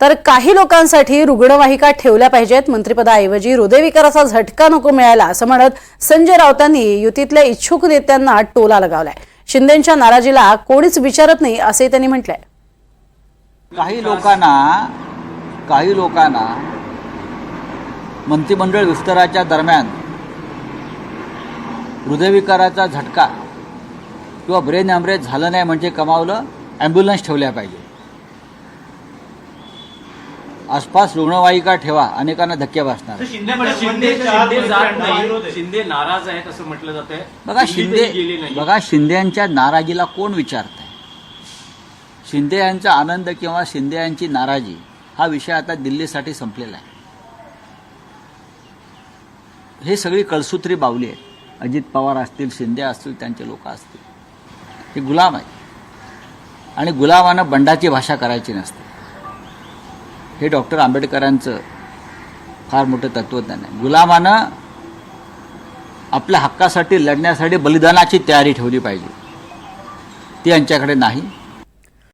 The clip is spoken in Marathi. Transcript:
तर काही लोकांसाठी रुग्णवाहिका ठेवल्या पाहिजेत. मंत्रिपदाऐवजी हृदयविकाराचा झटका नको मिळायला असं म्हणत संजय राऊतांनी युतीतल्या इच्छुक नेत्यांना टोला लगावलाय. शिंदेच्या नाराजीला कोणीच विचारत नाही असे त्यांनी म्हटलंय. काही लोकांना काही लोकांना मंत्रिमंडळ विस्ताराच्या दरम्यान हृदयविकाराचा झटका किंवा ब्रेन हॅमरेज झालं नाही म्हणजे कमावलं ॲम्ब्युलन्स ठेवल्या पाहिजे आसपास रुग्णवाहिका ठेवा अनेकांना धक्के बसणार. शिंदे नाराज आहेत असं म्हटलं जात आहे बघा शिंदे बघा शिंदेच्या नाराजीला कोण विचारत आहे शिंदे यांचा आनंद किंवा शिंदे यांची नाराजी हा विषय आता दिल्लीसाठी संपलेला आहे. हे सगळी कळसूत्री बावली आहे अजित पवार असतील शिंदे असतील त्यांचे लोक असतील. हे गुलाम आहे आणि गुलामानं बंडाची भाषा करायची नसते. हे डॉक्टर आंबेडकरांचं फार मोठं तत्वज्ञान आहे. गुलामानं आपल्या हक्कासाठी लढण्यासाठी बलिदानाची तयारी ठेवली पाहिजे. ती यांच्याकडे नाही.